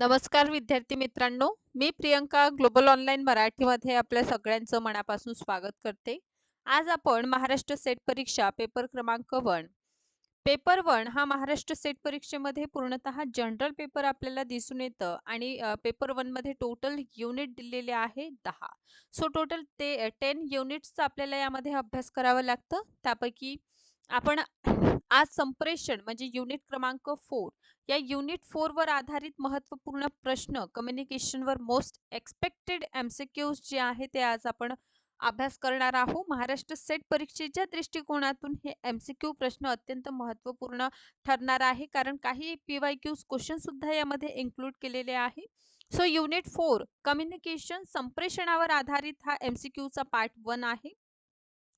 नमस्कार विद्यार्थी मित्रांनो मी प्रियंका ग्लोबल ऑनलाईन मराठीमध्ये आपल्या सगळ्यांचं मनापासून स्वागत करते. आज आपण महाराष्ट्र सेट परीक्षा पेपर क्रमांक वन. पेपर वन हा महाराष्ट्र सेट परीक्षेमध्ये पूर्णतः जनरल पेपर आपल्याला दिसून येतं आणि पेपर वनमध्ये टोटल युनिट दिलेले आहे दहा. सो टोटल ते टेन युनिट्सचा आपल्याला यामध्ये अभ्यास करावा लागतं. त्यापैकी आपण आज संप्रेषण म्हणजे युनिट क्रमांक फोर या युनिट फोर वर आधारित महत्त्वपूर्ण प्रश्न कम्युनिकेशनवर मोस्ट एक्सपेक्टेड एमसीक्यूज जे आहे ते आज आपण अभ्यास करणार आहोत. महाराष्ट्र सेट परीक्षेच्या दृष्टिकोनातून हे एमसीक्यू प्रश्न अत्यंत महत्त्वपूर्ण ठरणार आहे. कारण काही पीवाय क्यूज क्वेश्चन सुद्धा यामध्ये इन्क्लूड केलेले आहे. सो युनिट फोर कम्युनिकेशन संप्रेषणावर आधारित हा एमसीक्यूचा पार्ट वन आहे.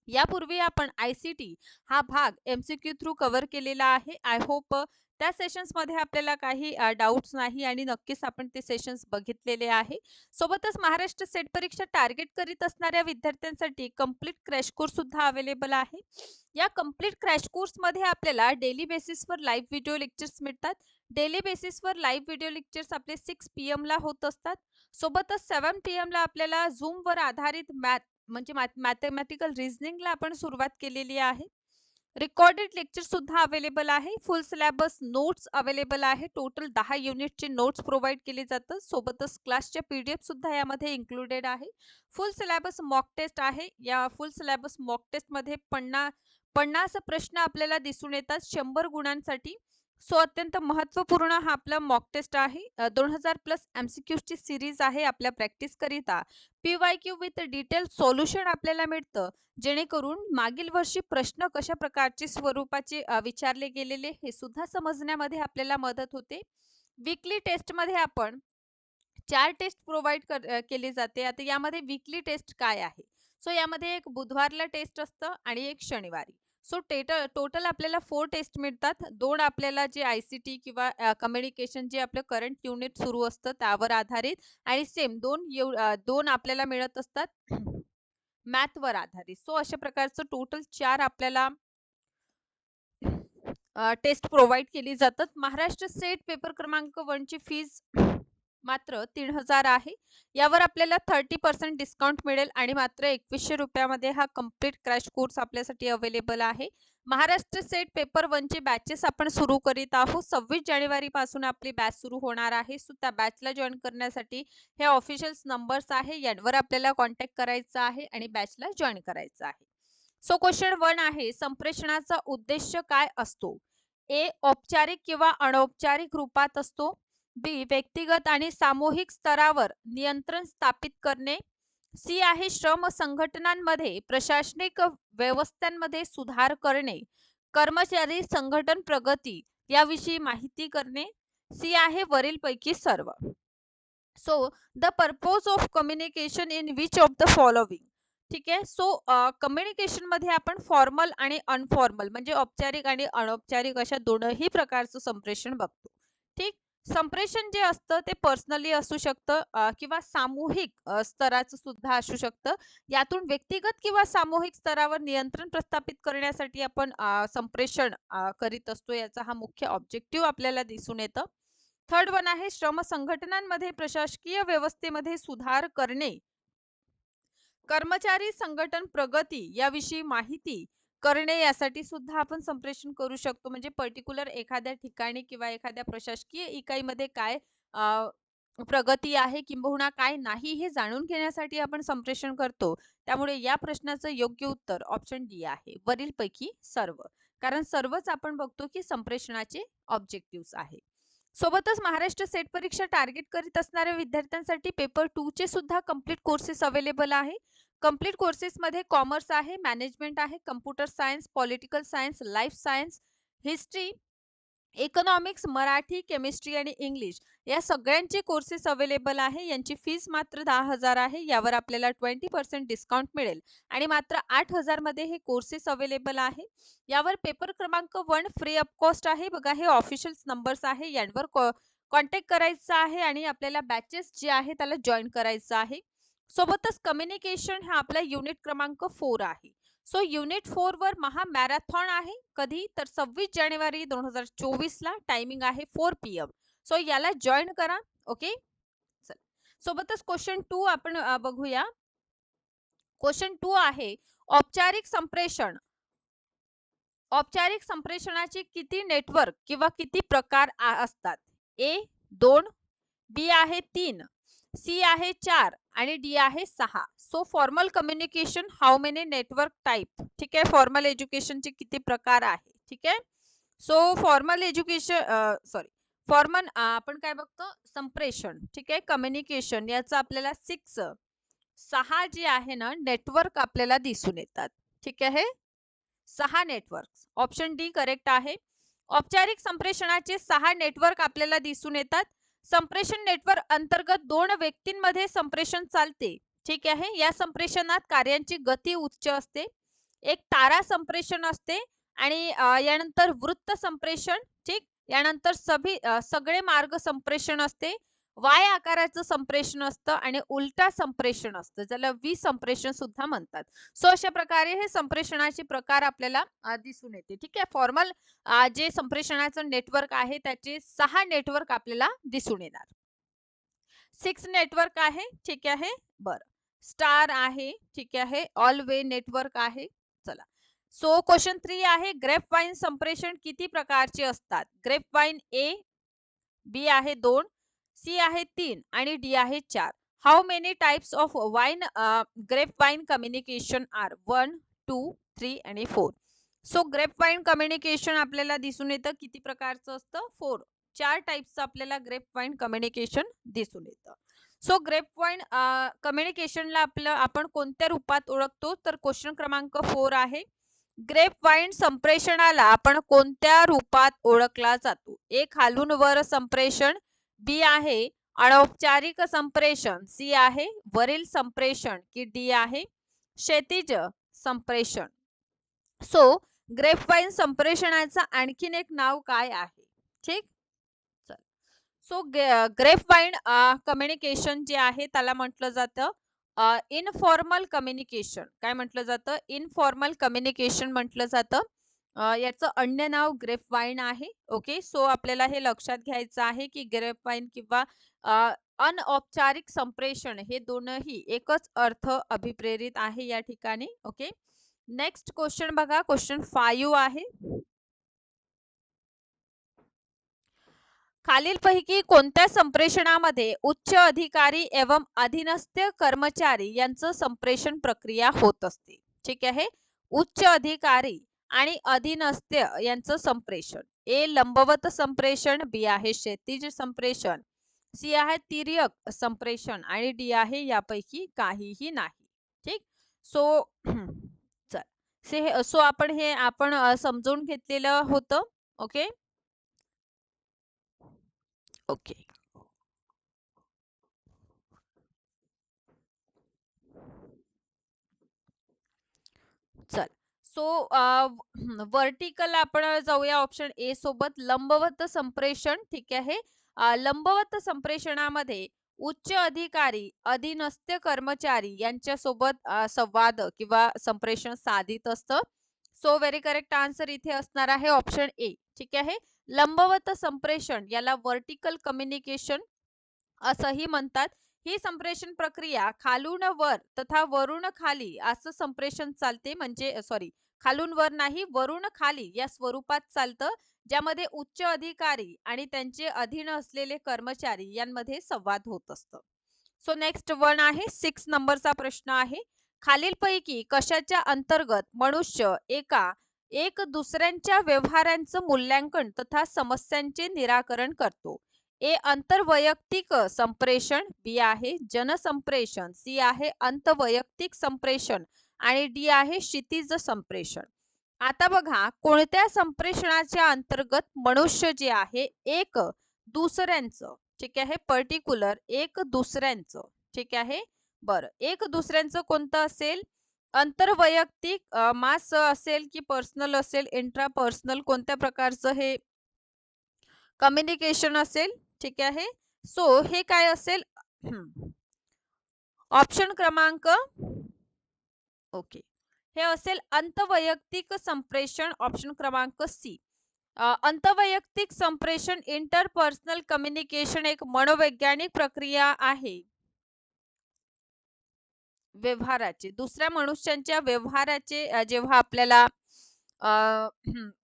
यापूर्वी आपण आय सी टी हा भाग M C Q through cover केलेला आहे. आय होप त्या सेशन्समध्ये आपल्याला काही डाऊट्स नाही आणि नक्कीच आपण ते सेशन्स बघितलेले आहे. सोबतच महाराष्ट्र सेट परीक्षा टार्गेट करीत असणाऱ्या विद्यार्थ्यांसाठी कंप्लीट क्रॅश कोर्स सुद्धा अवेलेबल आहे. या कंप्लीट क्रॅश कोर्समध्ये आपल्याला डेली बेसिसवर लाईव्ह व्हिडिओ लेक्चर्स मिळतात. डेली बेसिसवर लाईव्ह व्हिडिओ लेक्चर्स आपले सिक्स पी एमला होत असतात. सोबतच सेवन पी एमला आपल्याला झूमवर आधारित मॅथ म्हणजे मॅथमॅटिकल रिझनिंगला आपण सुरुवात केलेली आहे. रेकॉर्डेड लेक्चर सुद्धा अवेलेबल आहे. फुल सिलेबस नोट्स अवेलेबल आहे. टोटल दहा युनिटचे नोट्स प्रोव्हाइड केले जातात. सोबतच क्लासच्या पीडीएफ सुद्धा यामध्ये इन्क्लुडेड आहे. फुल सिलेबस मॉक टेस्ट आहे. या फुल सिलेबस मॉक टेस्टमध्ये पन्ना पन्नास प्रश्न आपल्याला दिसून येतात. शंभर गुणांसाठी. सो अत्यंत महत्त्वपूर्ण हा आपला मॉक टेस्ट आहे. दोन हजार प्लस एमसीक्यू ची सिरीज आहे आपल्या प्रॅक्टिस करिता. P Y Q with detail solution आपल्याला मिळतं. जेणेकरून मागील वर्षी प्रश्न कशा प्रकारचे स्वरूपाचे विचारले गेलेले हे सुद्धा समजण्यामध्ये आपल्याला मदत होते. वीकली टेस्टमध्ये आपण चार टेस्ट प्रोव्हाइड केली जाते. आता यामध्ये वीकली टेस्ट काय आहे? सो यामध्ये एक बुधवारला टेस्ट असतं आणि एक शनिवारी. सो टेटल टोटल आपल्याला फोर टेस्ट मिळतात. दोन आपल्याला जे आय सी टी किंवा कम्युनिकेशन जे आपलं करंट युनिट सुरू असतं त्यावर आधारित आणि सेम दोन दोन आपल्याला मिळत असतात. मॅथवर आधारित. सो अशा प्रकारचं टोटल चार आपल्याला टेस्ट प्रोव्हाइड केली जातात. महाराष्ट्र सेट पेपर क्रमांक ची फीज मात्र तीन हजार आहे. यावर आपल्याला थर्टी पर्सेंट डिस्काउंट मिळेल आणि मात्र एकवीसशे रुपयामध्ये हा कंप्लीट क्रॅश कोर्स आपल्यासाठी अवेलेबल आहे. महाराष्ट्र सेट पेपर वनचे बॅचेस आपण सुरू करीत आहोत. सव्वीस जानेवारी पासून आपली बॅच सुरू होणार आहे. सो त्या बॅचला जॉईन करण्यासाठी हे ऑफिशियल नंबर्स आहे. यांवर आपल्याला कॉन्टॅक्ट करायचा आहे आणि बॅचला जॉईन करायचं आहे. सो क्वेश्चन वन आहे संप्रेषणाचा उद्देश काय असतो? ए औपचारिक किंवा अनौपचारिक रूपात असतो? बी व्यक्तिगत आणि सामूहिक स्तरावर नियंत्रण स्थापित करणे. सी आहे श्रम संघटनांमध्ये प्रशासनिक व्यवस्थांमध्ये सुधार करणे. कर्मचारी संघटन प्रगती याविषयी माहिती करणे. सी आहे वरील पैकी सर्व. So the purpose of communication in which of the following. ठीक आहे? सो कम्युनिकेशनमध्ये आपण फॉर्मल आणि अनफॉर्मल म्हणजे औपचारिक आणि अनौपचारिक अशा दोनही प्रकारचं संप्रेषण बघतो. ठीक? संप्रेषण जे असतं ते पर्सनली असू शकतं किंवा सामूहिक स्तराचं सुद्धा असू शकतं. यातून व्यक्तिगत किंवा सामूहिक स्तरावर नियंत्रण प्रस्थापित करण्यासाठी आपण संप्रेषण करीत असतो याचा हा मुख्य ऑब्जेक्टिव्ह आपल्याला दिसून येतं. थर्ड वन आहे श्रम संघटनांमध्ये प्रशासकीय व्यवस्थेमध्ये सुधार करणे. कर्मचारी संघटन प्रगती याविषयी माहिती करणे यासाठी सुद्धा आपण संप्रेषण करू शकतो. म्हणजे पर्टिक्युलर एखाद्या ठिकाणी किंवा एखाद्या प्रशासकीय इकाईमध्ये काय प्रगती आहे किंबहुना काय नाही हे जाणून घेण्यासाठी आपण संप्रेषण करतो. त्यामुळे या प्रश्नाचं योग्य उत्तर ऑप्शन डी आहे. वरील पैकी सर्व. कारण सर्वच आपण बघतो की संप्रेषणाचे ऑब्जेक्टिव्ह आहे. सोबतच महाराष्ट्र सेट परीक्षा टार्गेट करीत असणाऱ्या विद्यार्थ्यांसाठी पेपर टू चे सुद्धा कंप्लीट कोर्सेस अवेलेबल आहे. कंप्लीट कोर्सेसमध्ये कॉमर्स आहे मॅनेजमेंट आहे computer science political science life science history economics Marathi chemistry आणि इंग्लिश या सगळ्यांचे कोर्सेस अवेलेबल आहे. यांची फीस मात्र दहा हजार आहे. यावर आपल्याला ट्वेंटी पर्सेंट डिस्काउंट मिळेल. आणि मात्र आठ हजारमध्ये हे कोर्सेस अवेलेबल आहे. यावर पेपर क्रमांक वन फ्री ऑफ कॉस्ट आहे. बघा हे ऑफिशियल नंबर्स आहे. यांवर कॉ कॉन्टॅक्ट करायचा आहे आणि आपल्याला बॅचेस जे आहे त्याला जॉईन करायचं आहे. सोबतच कम्युनिकेशन हा आपला युनिट क्रमांक फोर आहे. सो युनिट फोर वर महा मॅरेथॉन आहे. कधी? तर सव्वीस जानेवारी दोन हजार चोवीस ला टायमिंग आहे फोर पी एम सो याला जॉईन करा. ओके चल. सोबतच क्वेश्चन टू आपण बघूया. क्वेश्चन टू आहे औपचारिक संप्रेषण. औपचारिक संप्रेषणाचे किती नेटवर्क किंवा किती प्रकार असतात? ए दोन. बी आहे तीन. सी आहे चार आणि डी आहे सहा. So formal communication how many network type ठीक आहे? फॉर्मल एज्युकेशनचे किती प्रकार आहे? ठीक आहे? So formal education sorry formal आपण काय बघतो? संप्रेषण ठीक आहे? कम्युनिकेशन याचं आपल्याला सिक्स सहा जे आहे ना नेटवर्क आपल्याला दिसून येतात. ठीक आहे? सहा नेटवर्क ऑप्शन डी करेक्ट आहे. औपचारिक संप्रेषणाचे सहा नेटवर्क आपल्याला दिसून येतात. संप्रेषण नेटवर्क अंतर्गत दोन व्यक्तींमध्ये संप्रेषण चालते. ठीक आहे? या संप्रेषणात कार्यांची गती उच्च असते. एक तारा संप्रेषण असते आणि यानंतर वृत्त संप्रेषण ठीक? यानंतर सभी सगळे मार्ग संप्रेषण असते. वाय आकाराचं संप्रेषण असतं आणि उलटा संप्रेषण असतं. ज्याला वी संप्रेषण सुद्धा म्हणतात. सो अशा प्रकारे हे संप्रेषणाचे प्रकार आपल्याला दिसून येते. ठीक आहे? फॉर्मल जे संप्रेषणाचं नेटवर्क आहे त्याचे सहा नेटवर्क आपल्याला दिसून येणार. सिक्स नेटवर्क आहे ठीक आहे? बरं. स्टार आहे ठीक आहे? ऑल वे नेटवर्क आहे. चला. सो क्वेश्चन थ्री आहे ग्रेप वाईन संप्रेषण किती प्रकारचे असतात? ग्रेप वाईन ए बी आहे दोन. सी आहे तीन आणि डी आहे चार. How many types of vine grapevine communication are one two three आणि four so grapevine communication आपल्याला दिसून येतं. किती प्रकारचं असतं? फोर चार टाइप्सचं आपल्याला ग्रेप वाईन कम्युनिकेशन दिसून येतं. सो ग्रेप वाईन कम्युनिकेशनला आपलं आपण कोणत्या रूपात ओळखतो? तर क्वेश्चन क्रमांक फोर आहे. ग्रेप वाईन संप्रेषणाला आपण कोणत्या रूपात ओळखला जातो? एक खालून वर संप्रेषण बी आहे अनौपचारिक संप्रेषण सी आहे वरील संप्रेषण की डी आहे क्षैतिज संप्रेषण. सो ग्रेपवाईन संप्रेषणाचं आणखीन एक नाव काय आहे? ठीक? चल. सो ग्रेपवाईन कम्युनिकेशन जे आहे त्याला म्हटलं जातं इनफॉर्मल कम्युनिकेशन. काय म्हटलं जातं? इनफॉर्मल कम्युनिकेशन म्हटलं जातं. याचं अन्य नाव ग्रेप वाईन आहे. ओके सो आपल्याला हे लक्षात घ्यायचं आहे की ग्रेप वाईन किंवा अनौपचारिक संप्रेषण हे दोनही एकच अर्थ अभिप्रेरित आहे या ठिकाणी. ओके नेक्स्ट क्वेश्चन बघा. क्वेश्चन फाईव्ह आहे. खालीलपैकी कोणत्या संप्रेषणामध्ये उच्च अधिकारी एवं अधीनस्थ कर्मचारी यांचं संप्रेषण प्रक्रिया होत असते? ठीक आहे. उच्च अधिकारी आणि अधीनस्थ यांचं संप्रेषण. ए लंबवत संप्रेषण बी आहे क्षैतिज संप्रेषण सी आहे तिर्यक संप्रेषण आणि डी आहे यापैकी काहीही नाही. ठीक? सो चल. से सो आपण हे आपण समजून घेतलेलं होतं. ओके? ओके. चल. सो वर्टिकल आपण जाऊया ऑप्शन ए सोबत. लंबवत संप्रेषण ठीक आहे. लंबवत संप्रेषणामध्ये उच्च अधिकारी अधीनस्थ कर्मचारी यांच्यासोबत संवाद किंवा संप्रेषण साधित असतं. सो व्हेरी करेक्ट आन्सर इथे असणार आहे ऑप्शन ए ठीक आहे. लंबवत संप्रेषण याला वर्टिकल कम्युनिकेशन असंही म्हणतात. ही संप्रेषण प्रक्रिया खालून वर तथा वरून खाली असं संप्रेषण चालते. म्हणजे सॉरी खालून वर नाही वरून खाली या स्वरूपात चालतं ज्यामध्ये उच्च अधिकारी आणि त्यांचे अधीन असलेले कर्मचारी यांमध्ये संवाद होत असतं. सो नेक्स्ट वन आहे सिक्स नंबरचा प्रश्न आहे. खालीलपैकी कशाच्या अंतर्गत मनुष्य एका एक दुसऱ्यांच्या व्यवहारांचं मूल्यांकन तथा समस्यांचे निराकरण करतो? ए आंतरवैयक्तिक संप्रेषण बी आहे जनसंप्रेषण सी आहे अंतवैयक्तिक संप्रेषण. आणि डी आहे क्षितिज संप्रेषण. आता बघा कोणत्या संप्रेषणाच्या अंतर्गत मनुष्य जे आहे एक दुसऱ्यांचं ठीक आहे पर्टिक्युलर एक दुसऱ्यांचं ठीक आहे? बरं एक दुसऱ्यांचं कोणतं असेल? आंतरवैयक्तिक मास असेल की पर्सनल असेल इंट्रा पर्सनल कोणत्या प्रकारचं हे? कम्युनिकेशन असेल ठीक आहे? सो हे काय असेल? ऑप्शन क्रमांक ओके. हे असेल अंतवैयक्तिक संप्रेषण ऑप्शन क्रमांक सी. अंतवैयक्तिक संप्रेषण इंटरपर्सनल कम्युनिकेशन एक मनोवैज्ञानिक प्रक्रिया आहे. व्यवहाराचे. दुसऱ्या मनुष्यांच्या व्यवहाराचे जेव्हा आपल्याला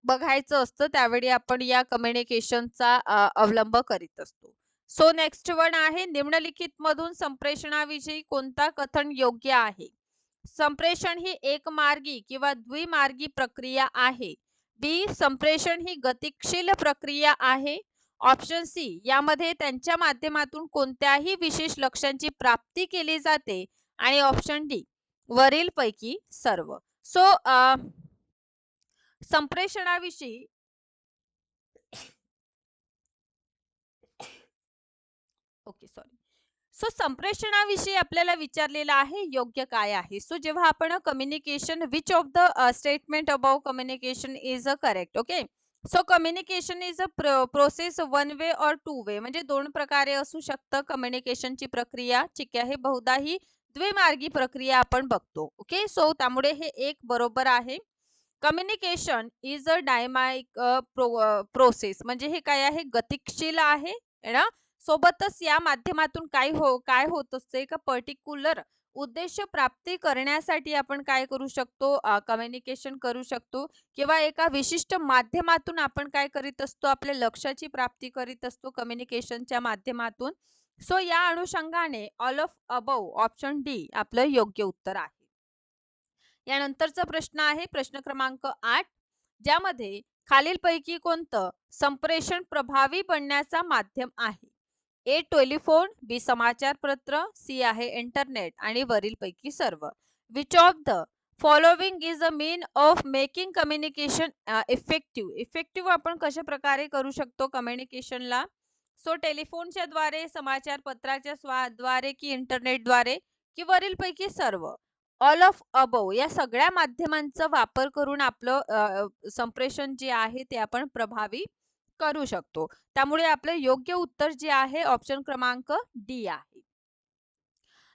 बघायचं असतं त्यावेळी आपण या कम्युनिकेशनचा अवलंब करीत असतो. सो नेक्स्ट वन आहे निम्नलिखित मधून संप्रेषणाविषयी कोणता कथन योग्य आहे? संप्रेषण ही एकमार्गी किंवा द्विमार्गी प्रक्रिया आहे. बी संप्रेषण ही गतिशील प्रक्रिया आहे. ऑप्शन सी यामध्ये त्यांच्या माध्यमातून कोणत्याही विशेष लक्ष्यांची प्राप्ती केली जाते आणि ऑप्शन डी वरील पैकी सर्व. सो संप्रेषणाविषयी ओके सॉरी सो संप्रेषणाविषयी आपल्याला विचारलेलं आहे योग्य काय आहे? सो जेव्हा आपण communication which of the statement about communication is a correct okay so communication is a process one way और टू वे म्हणजे दोन प्रकारे असू शकतं कम्युनिकेशनची प्रक्रिया. ठीक आहे बहुधा ही द्विमार्गी प्रक्रिया आपण बघतो ओके सो त्यामुळे हे एक बरोबर आहे. Communication is a dynamic process म्हणजे हे काय आहे? गतिशील आहे ना? सोबतच या माध्यमातून काय हो काय होत असते का पर्टिक्युलर उद्देश प्राप्ती करण्यासाठी आपण काय करू शकतो? कम्युनिकेशन करू शकतो किंवा एका विशिष्ट माध्यमातून आपण काय करीत असतो? आपल्या लक्षाची प्राप्ती करीत असतो कम्युनिकेशनच्या माध्यमातून. सो या अनुषंगाने all of above option D आपलं योग्य उत्तर आहे. यानंतरचा प्रश्न आहे प्रश्न क्रमांक आठ ज्यामध्ये खालीलपैकी कोणतं संप्रेषण प्रभावी बनण्याचा माध्यम आहे? ए टेलिफोन बी समाचार पत्र सी आहे इंटरनेट आणि वरील पैकी सर्व which of the following is a mean of making communication effective effective आपण कशा प्रकारे करू शकतो कम्युनिकेशनला सो टेलिफोनच्या द्वारे समाचार पत्राच्या द्वारे की इंटरनेटद्वारे की वरील पैकी सर्व? ऑल ऑफ अबव या सगळ्या माध्यमांचा वापर करून आपलं संप्रेषण जे आहे ते आपण प्रभावी करू शकतो. त्यामुळे आपले योग्य उत्तर जे आहे ऑप्शन क्रमांक डी आहे.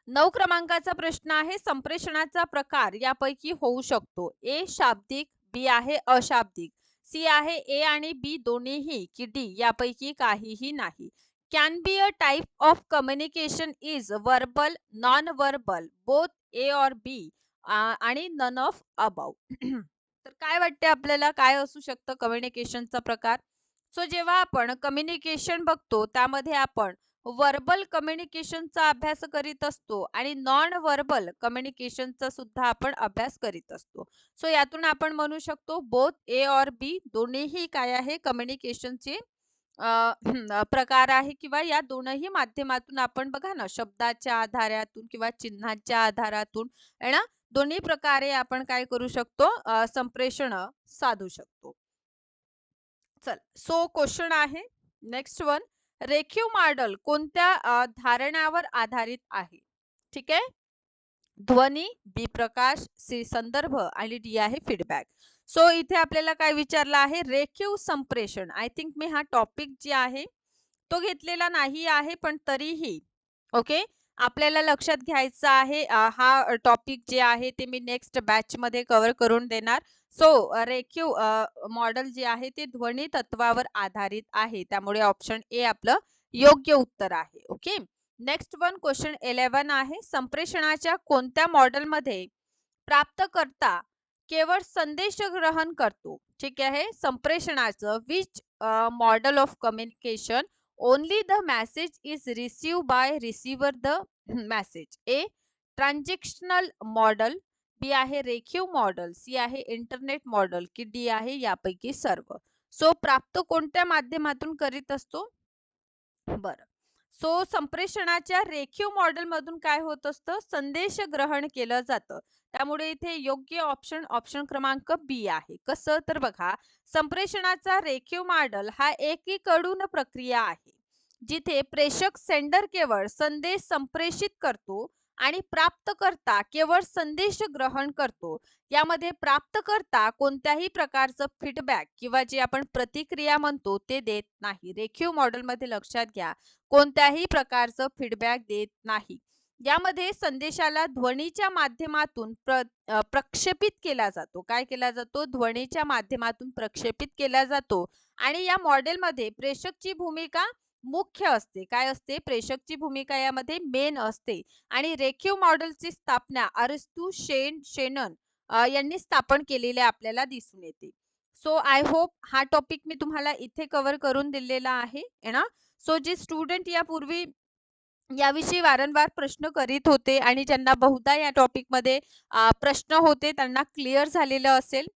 नऊ क्रमांकाचा प्रश्न आहे संप्रेषणाचा प्रकार यापैकी होऊ शकतो. ए शाब्दिक बी आहे अशाब्दिक. सी आहे ए आणि बी दोन्हीही की डी यापैकी काहीही नाही. Can be a type of communication is verbal non verbal both A or B आणि नन ऑफ अबाव तर काय वाटते आपल्याला? काय असू शकतं कम्युनिकेशनचा प्रकार? सो जेव्हा आपण कम्युनिकेशन बघतो त्यामध्ये आपण वर्बल कम्युनिकेशनचा अभ्यास करीत असतो आणि नॉन वर्बल कम्युनिकेशनचा सुद्धा आपण अभ्यास करीत असतो. सो यातून आपण म्हणू शकतो बोथ ए और बी दोन्हीही काय आहे? कम्युनिकेशनचे प्रकार आहे किंवा या दोनही माध्यमातून आपण बघा ना शब्दाच्या आधारातून किंवा चिन्हाच्या आधारातून आहे ना? दोन्ही प्रकारे आपण काय करू शकतो? संप्रेषण साधू शकतो. चल सो क्वेश्चन आहे. नेक्स्ट वन रेखीव मॉडेल कोणत्या धारणावर आधारित आहे? ठीक आहे? ध्वनी बी प्रकाश सी संदर्भ आणि डी आहे फीडबॅक सो इथे आपल्याला काय विचारलं आहे? रेखीव संप्रेषण. आय थिंक मी हा टॉपिक जे आहे तो घेतलेला नाही आहे पण तरीही ओके आपल्याला लक्षात घ्यायचं आहे हा टॉपिक जे आहे ते मी नेक्स्ट बॅच मध्ये कव्हर करून देणार. सो रेखीव मॉडेल जे आहे ते ध्वनी तत्वावर आधारित आहे. त्यामुळे ऑप्शन ए आपलं योग्य उत्तर आहे. Okay next one question eleven आहे. संप्रेषणाच्या कोणत्या मॉडेलमध्ये प्राप्तकर्ता केवळ संदेश ग्रहण करतो? ठीक आहे? संप्रेषणाचं which model of communication only the message is receive by receiver the message A transactional model B आहे रेखीव मॉडेल सी आहे इंटरनेट मॉडेल की डी आहे यापैकी सर्व. सो प्राप्त कोणत्या माध्यमातून करीत असतो? बरं. सो संप्रेषणाच्या रेखीव मॉडेल मधून काय होत असतं? संदेश ग्रहण केलं जातं. त्यामुळे इथे योग्य ऑप्शन ऑप्शन क्रमांक बी आहे. कसं? तर बघा संप्रेषणाचा रेखीव मॉडेल हा एकीकडून प्रक्रिया आहे. जिथे प्रेषक सेंडर केवळ संदेश संप्रेषित करतो आणि प्राप्तकर्ता केवळ संदेश ग्रहण करतो. यामध्ये प्राप्तकर्ता कोणत्याही प्रकारचं फीडबॅक किंवा जे आपण प्रतिक्रिया म्हणतो ते देत नाही. रेखीव मॉडेल मध्ये लक्षात घ्या कोणत्याही प्रकारचं फीडबॅक देत नाही. यामध्ये संदेशाला ध्वनीच्या माध्यमातून प्र प्रक्षेपित केला जातो. काय केला जातो? ध्वनीच्या माध्यमातून प्रक्षेपित केला जातो. आणि या मॉडेलमध्ये प्रेषकची भूमिका मुख्य असते. काय असते? प्रेषकची भूमिका यामध्ये मेन असते. आणि रेखीव मॉडेलची स्थापना अरिस्तू शेन शेनन यांनी स्थापन केलेले आपल्याला दिसून येते. सो आय होप हा टॉपिक मी तुम्हाला इथे कव्हर करून दिलेला आहे ना? सो जे स्टुडंट यापूर्वी याविषयी वारंवार प्रश्न करीत होते आणि ज्यांना बहुधा या टॉपिकमध्ये प्रश्न होते त्यांना क्लिअर झालेलं असेल.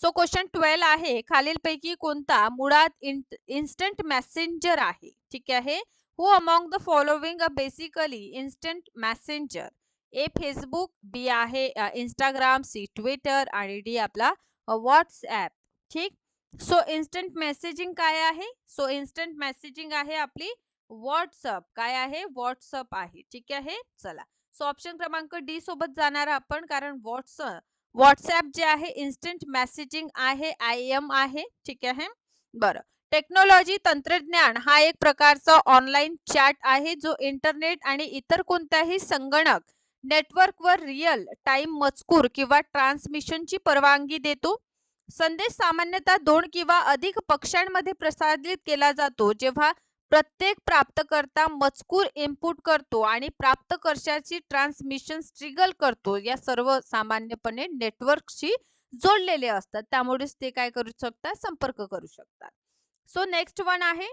सो क्वेश्चन ट्वेल्व आहे खालीलपैकी कोणता मुळात इन्स्टंट मेसेंजर आहे? ठीक आहे. Who among the following a basically instant messenger A Facebook B आहे इंस्टाग्राम सी ट्विटर आणि डी आपला व्हॉट्सॲप ठीक? सो इन्स्टंट मेसेजिंग काय आहे? सो इन्स्टंट मेसेजिंग आहे आपली व्हॉट्सअप काय आहे? व्हॉट्सअप आहे. ठीक आहे? चला. सो ऑप्शन क्रमांक डी सोबत जाणार आपण कारण व्हॉट्सअप व्हॉट्सअप जे आहे इन्स्टंट मेसेजिंग आहे आय एम आहे ठीक आहे. बरं. टेक्नॉलॉजी तंत्रज्ञान हा एक प्रकारचा ऑनलाईन चॅट आहे जो इंटरनेट आणि इतर कोणत्याही संगणक नेटवर्कवर रिअल टाइम मजकूर किंवा ट्रान्समिशनची परवानगी देतो. संदेश सामान्यतः दोन किंवा अधिक पक्षांमध्ये प्रसारित केला जातो जेव्हा प्रत्येक प्राप्तकर्ता मजकूर इनपुट करतो आणि प्राप्तकर्त्याची ट्रान्समिशन स्ट्रिगल करतो. या सर्व सामान्यपणे नेटवर्कशी जोडलेले असतात. त्यामुळेच ते काय करू शकतात? संपर्क करू शकतात. सो नेक्स्ट वन आहे.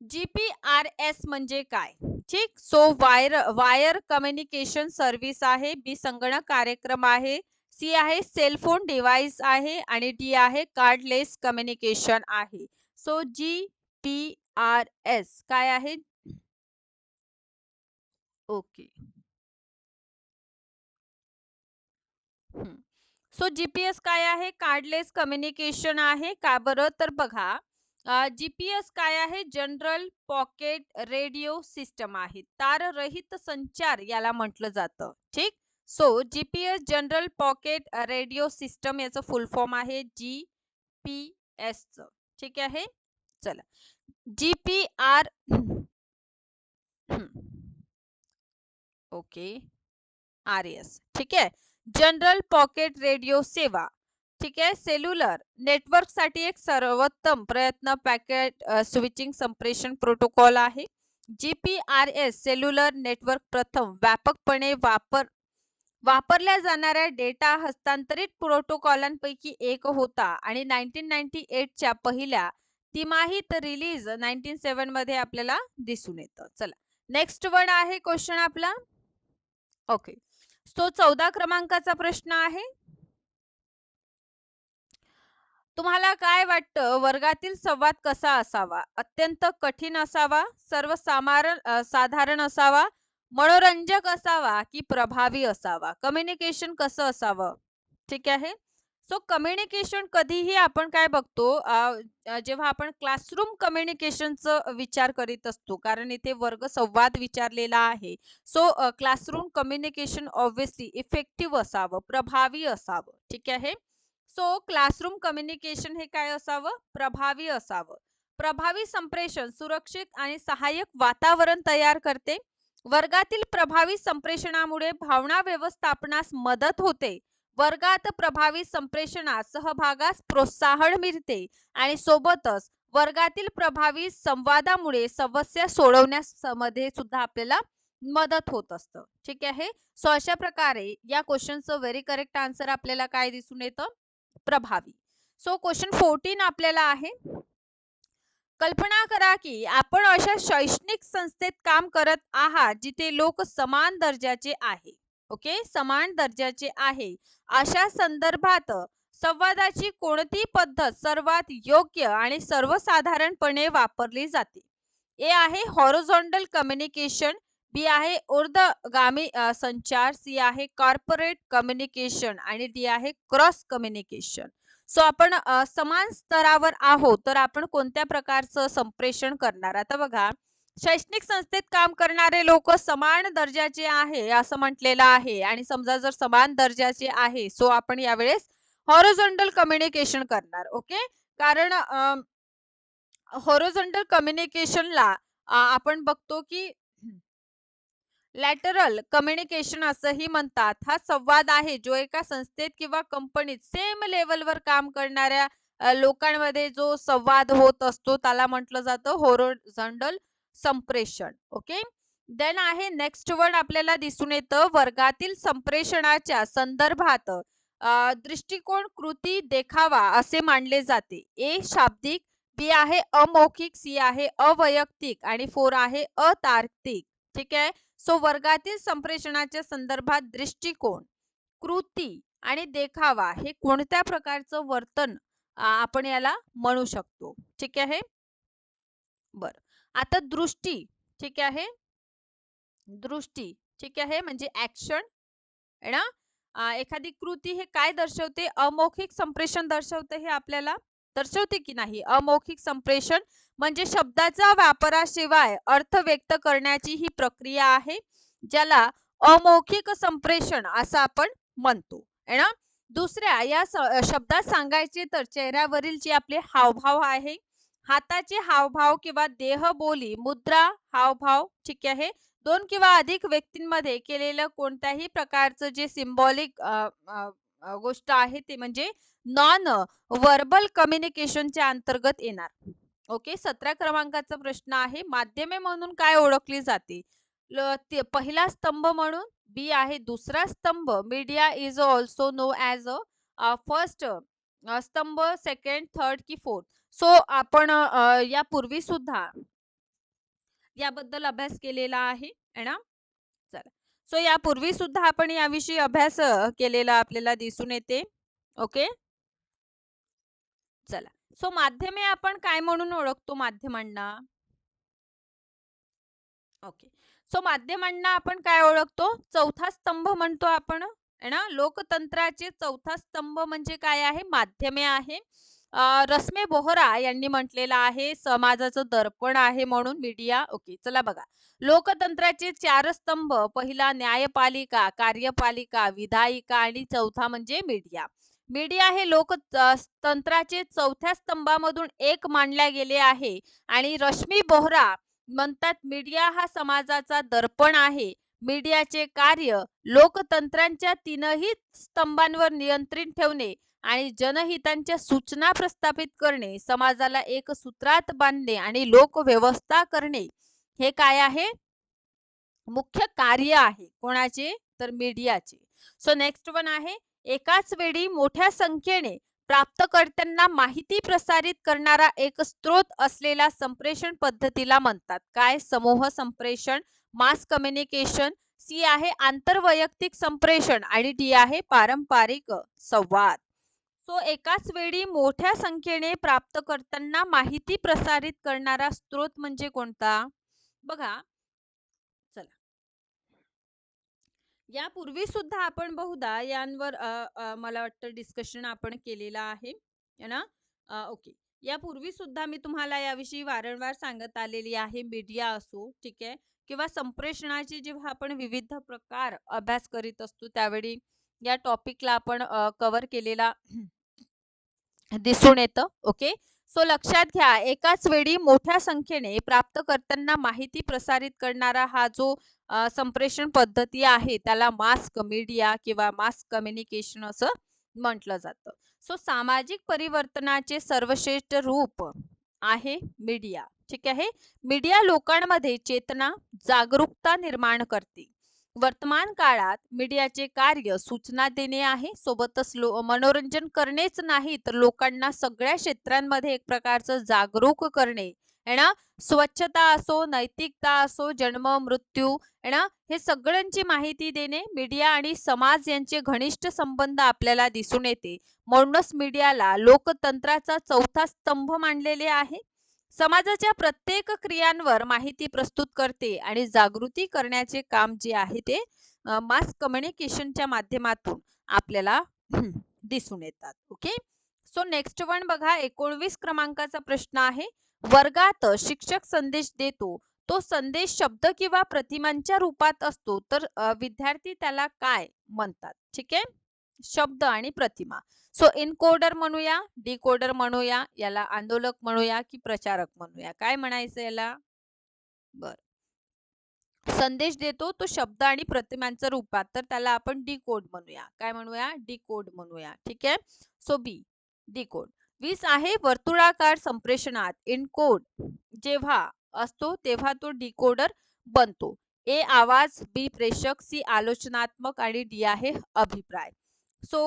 जीपीआरएस म्हणजे काय? ठीक. So wire wire communication service आहे. बी संगणक कार्यक्रम आहे. सी आहे सेलफोन डिव्हाइस आहे. आणि डी आहे कार्डलेस कम्युनिकेशन आहे. So G P R S. काय आहे? ओके. सो जीपीएस काय आहे? कार्डलेस कम्युनिकेशन आहे. का बरं? तर बघा जीपीएस काय आहे? जनरल पॉकेट रेडिओ सिस्टम आहे. ताररहित संचार याला म्हटलं जातं. ठीक? So GPS general packet radio system याचं फुल फॉर्म आहे जी पी च ठीक आहे? चला. G P R okay. R S ठीक आहे? जनरल पॉकेट रेडिओ सेवा. ठीक आहे? सेल्युलर. नेटवर्कसाठी एक सर्वोत्तम प्रयत्न पॅकेट स्विचिंग संप्रेषण प्रोटोकॉल आहे. G P R S cellular network प्रथम व्यापकपणे वापर वापरल्या जाणाऱ्या डेटा हस्तांतरित प्रोटोकॉलांपैकी एक होता आणि नाईन्टीन नाईन्टी एटच्या पहिल्या तिमाहीत रिलीज नाईन्टीन सेवनमध्ये आपल्याला दिसून येतं. चला नेक्स्ट वन आहे क्वेश्चन आपला. ओके सो चौदा क्रमांकाचा प्रश्न आहे. तुम्हाला काय वाटतं वर्गातील संवाद कसा असावा? अत्यंत कठीण असावा? सर्वसाधारण साधारण असावा? मनोरंजक असावा की प्रभावी असावा? कम्युनिकेशन कसं असावं? ठीक आहे? सो कम्युनिकेशन कधीही आपण काय बघतो जेव्हा आपण क्लासरूम कम्युनिकेशनचं विचार करीत असतो कारण इथे वर्ग संवाद विचारलेला आहे. So classroom communication obviously effective असावं प्रभावी असावं. ठीक आहे? सो क्लासरूम कम्युनिकेशन हे काय असावं? प्रभावी असावं. प्रभावी संप्रेषण सुरक्षित आणि सहाय्यक वातावरण तयार करते. वर्गातील प्रभावी संप्रेषणामुळे भावना व्यवस्थापनास मदत होते. वर्गात प्रभावी संप्रेषणास सहभागास प्रोत्साहन मिळते आणि सोबतच वर्गातील प्रभावी संवादामुळे समस्या सोडवण्यास मध्ये सुद्धा आपल्याला मदत होत असतं. ठीक आहे? सो अशा प्रकारे या क्वेश्चनचं व्हेरी करेक्ट आन्सर आपल्याला काय दिसून येतं? प्रभावी. सो क्वेश्चन फोर्टीन आपल्याला आहे. कल्पना करा की आपण अशा शैक्षणिक संस्थेत काम करत आहात जिथे लोक समान दर्जाचे आहे. ओके? समान दर्जाचे आहे. अशा संदर्भात संवादाची कोणती पद्धत सर्वात योग्य आणि सर्वसाधारणपणे वापरली जाते? ए आहे हॉरोझॉन्टल कम्युनिकेशन बी आहे उर्दगामी संचार सी आहे कॉर्पोरेट कम्युनिकेशन आणि डी आहे क्रॉस कम्युनिकेशन. सो आपण समान स्तरावर आहोत तर आपण कोणत्या प्रकारचं संप्रेषण करणार? आता बघा शैक्षणिक संस्थेत काम करणारे लोक समान दर्जाचे आहे असं म्हटलेलं आहे. आणि समजा जर समान दर्जाचे आहे सो आपण यावेळेस हॉरोझोंटल कम्युनिकेशन करणार ओके? कारण हॉरोझोंटल कम्युनिकेशनला आपण बघतो की लॅटरल कम्युनिकेशन असंही म्हणतात. हा संवाद आहे जो एका संस्थेत किंवा कंपनीत सेम लेवलवर काम करणाऱ्या लोकांमध्ये जो संवाद होत असतो त्याला म्हटलं जातं होरोझंडल संप्रेषण ओके देन आहे नेक्स्ट वर्ड आपल्याला दिसून येतं वर्गातील संप्रेषणाच्या संदर्भात. दृष्टिकोन कृती देखावा असे मानले जाते. ए शाब्दिक बी आहे अमौखिक सी आहे अवैयक्तिक आणि फोर आहे अतार्किक. ठीक आहे? सो वर्गातील संप्रेषणाच्या संदर्भात दृष्टिकोन कृती आणि देखावा हे कोणत्या प्रकारचं वर्तन आपण याला म्हणू शकतो? ठीक आहे? बर. आता दृष्टी ठीक आहे? दृष्टी ठीक आहे? म्हणजे ऍक्शन ना? एखादी कृती हे काय दर्शवते? अमौखिक संप्रेषण दर्शवते हे आपल्याला? दर्शवते की नाही? अमौखिक संप्रेषण म्हणजे शब्दाचा वापराशिवाय अर्थ व्यक्त करण्याची ही प्रक्रिया आहे ज्याला अमौखिक संप्रेषण असं आपण म्हणतो. है ना? दुसऱ्या या शब्दात सांगायचे तर चेहऱ्यावरील जे आपले हावभाव आहे हाताचे हावभाव किंवा देहबोली मुद्रा हावभाव ठीक आहे? दोन किंवा अधिक व्यक्तींमध्ये केलेलं कोणत्याही प्रकारचं जे सिम्बॉलिक गोष्ट आहे ते म्हणजे नॉन वर्बल कम्युनिकेशनच्या अंतर्गत येणार. ओके? सतरा क्रमांकाचा प्रश्न आहे. माध्यमे म्हणून काय ओळखली जाते? पहिला स्तंभ म्हणून बी आहे दुसरा स्तंभ. Media is also know as a first स्तंभ सेकंड थर्ड की फोर्थ. सो आपण यापूर्वी सुद्धा याबद्दल अभ्यास केलेला आहे. है ना? सो यापूर्वी सुद्धा आपण याविषयी अभ्यास केलेला आपल्याला दिसून येते. ओके? चला. सो माध्यमे आपण काय म्हणून ओळखतो माध्यमांना? ओके. सो माध्यमांना आपण काय ओळखतो? चौथा स्तंभ म्हणतो आपण ना? लोकतंत्राचे चौथा स्तंभ म्हणजे काय आहे? माध्यमे आहे. रस्मे रश्मी बोहरा यांनी म्हटलेलं आहे समाजाचं दर्पण आहे म्हणून मीडिया ओके चला बघा. लोकतंत्राचे चार स्तंभ पहिला न्यायपालिका कार्यपालिका विधायिका आणि चौथा म्हणजे मीडिया मीडिया हे लोक तंत्राचे चौथ्या स्तंभामधून एक मानल्या गेले आहे आणि रश्मी बोहरा म्हणतात मीडिया हा समाजाचा दर्पण आहे. मीडियाचे कार्य लोकतंत्रांच्या तीनही स्तंभांवर नियंत्रित ठेवणे आणि जनहितांच्या सूचना प्रस्थापित करणे समाजाला एक सूत्रात बांधणे आणि लोकव्यवस्था करणे हे काय आहे? मुख्य कार्य आहे. कोणाचे? तर मीडियाचे. सो नेक्स्ट वन आहे. एकाच वेळी मोठ्या संख्येने प्राप्तकर्त्यांना माहिती प्रसारित करणारा एक स्रोत असलेला संप्रेषण पद्धतीला म्हणतात. काय? समूह संप्रेषण मास कम्युनिकेशन सी आहे आंतरवैयक्तिक संप्रेषण आणि डी आहे पारंपरिक संवाद. सो एकाच वेळी मोठ्या संख्येने प्राप्तकर्त्यांना माहिती प्रसारित करणारा स्रोत म्हणजे कोणता? बघा. चला. यापूर्वी सुद्धा आपण बहुधा यांवर मला वाटतं डिस्कशन आपण केलेलं आहे. ना? आ, ओके यापूर्वी सुद्धा मी तुम्हाला याविषयी वारंवार सांगत आलेली आहे मीडिया असो ठीक आहे? किंवा संप्रेषणाचे जेव्हा आपण विविध प्रकार अभ्यास करीत असतो त्यावेळी या टॉपिकला आपण कव्हर केलेला दिसून येतं. ओके सो लक्षात घ्या एकाच वेळी मोठ्या संख्येने प्राप्तकर्त्यांना माहिती प्रसारित करणारा हा जो संप्रेषण पद्धती आहे त्याला मास मीडिया किंवा मास कम्युनिकेशन असं म्हटलं जातं. सो सामाजिक परिवर्तनाचे सर्वश्रेष्ठ रूप आहे मीडिया. ठीक आहे? मीडिया लोकांमध्ये चेतना जागरूकता निर्माण करते. वर्तमान काळात मीडियाचे कार्य सूचना देणे आहे सोबतच लो मनोरंजन करणेच नाही तर लोकांना सगळ्या क्षेत्रांमध्ये एक प्रकारचं जागरूक करणे. आहे ना स्वच्छता असो नैतिकता असो जन्म मृत्यू आहे ना हे सगळ्यांची माहिती देणे मीडिया आणि समाज यांचे घनिष्ठ संबंध आपल्याला दिसून येते. म्हणूनच मीडियाला लोकतंत्राचा चौथा स्तंभ मानलेले आहे. समाजाच्या प्रत्येक क्रियांवर माहिती प्रस्तुत करते आणि जागृती करण्याचे काम जे आहे ते मास कम्युनिकेशनच्या माध्यमातून आपल्याला दिसून येतात. ओके सो नेक्स्ट वन बघा एकोणवीस क्रमांकाचा प्रश्न आहे. वर्गात शिक्षक संदेश देतो. तो संदेश शब्द किंवा प्रतिमांच्या रूपात असतो. तर विद्यार्थी त्याला काय म्हणतात? ठीक आहे? शब्द आणि प्रतिमा. सो इनकोडर म्हणूया डिकोडर म्हणूया याला आंदोलक म्हणूया की प्रचारक म्हणूया. काय म्हणायचं याला? बर. संदेश देतो तो शब्द आणि प्रतिमांचं रूपात. तर त्याला आपण डी कोड म्हणूया. काय म्हणूया? डिकोड म्हणूया. ठीक आहे? सो बी डी कोड वीस आहे वर्तुळाकार संप्रेषणात. इनकोड जेव्हा असतो तेव्हा तो डिकोडर बनतो. ए आवाज बी प्रेषक सी आलोचनात्मक आणि डी आहे अभिप्राय. सो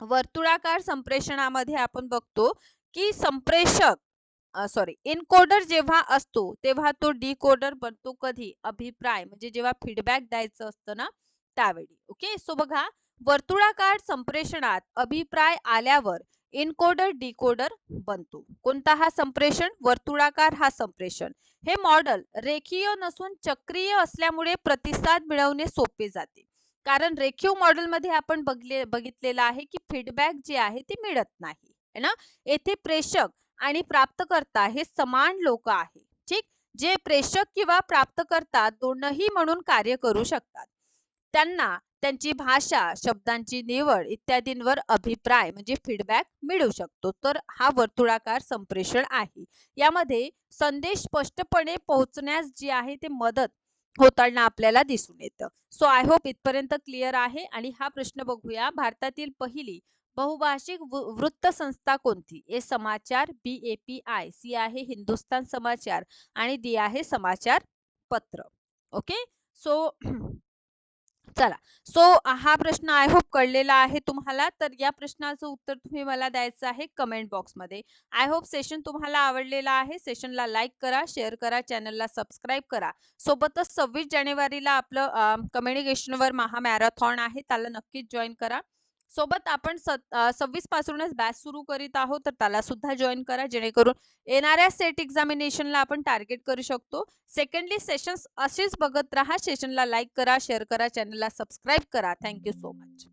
वर्तुळाकार संप्रेषणामध्ये आपण बघतो की संप्रेषक सॉरी इनकोडर जेव्हा असतो तेव्हा तो डिकोडर बनतो कधी? अभिप्राय म्हणजे जेव्हा फीडबॅक द्यायचं असतं ना त्यावेळी. ओके सो बघा वर्तुळाकार संप्रेषणात अभिप्राय आल्यावर इनकोडर डिकोडर बनतो. कोणता हा संप्रेषण? वर्तुळाकार हा संप्रेषण. हे मॉडेल रेखीय नसून चक्रीय असल्यामुळे प्रतिसाद मिळवणे सोपे जाते. कारण रेखीव मॉडेल मध्ये आपण बघले बघितलेलं आहे की फीडबॅक जे आहे ते मिळत नाही है ना? येथे प्रेषक आणि प्राप्तकर्ता हे समान लोक आहे ठीक? जे प्रेषक किंवा प्राप्तकर्ता दोनही म्हणून कार्य करू शकतात. त्यांना त्यांची भाषा शब्दांची निवड इत्यादींवर अभिप्राय म्हणजे फीडबॅक मिळू शकतो. तर हा वर्तुळाकार संप्रेषण आहे. यामध्ये संदेश स्पष्टपणे पोहोचण्यास जी आहे ते मदत होताना आपल्याला दिसून येतं. सो आय होप इथपर्यंत क्लिअर आहे. आणि हा प्रश्न बघूया. भारतातील पहिली बहुभाषिक वृत्त संस्था कोणती? A Samachar B A P I. C आहे हिंदुस्तान समाचार आणि डी आहे समाचार पत्र. ओके सो चला. सो हा प्रश्न आय होप कळलेला आहे तुम्हाला. तर या प्रश्नाचं उत्तर तुम्ही मला द्यायचं आहे कमेंट बॉक्समध्ये आय होप सेशन तुम्हाला आवडलेला आहे. सेशनला लाईक करा शेअर करा चॅनलला सबस्क्राईब करा. सोबतच सव्वीस जानेवारीला आपलं कम्युनिकेशनवर महामॅरेथॉन आहे. त्याला नक्कीच जॉईन करा. सोबत आपण सव्वीस पासूनच बॅच सुरू करीत आहोत तर त्याला सुद्धा जॉईन करा जेणेकरून येणाऱ्या सेट एक्झामिनेशनला आपण टार्गेट करू शकतो. सेकंडली सेशन्स असेच बघत राहा सेशनला लाईक करा शेअर करा चॅनलला सबस्क्राईब करा. Thank you so much.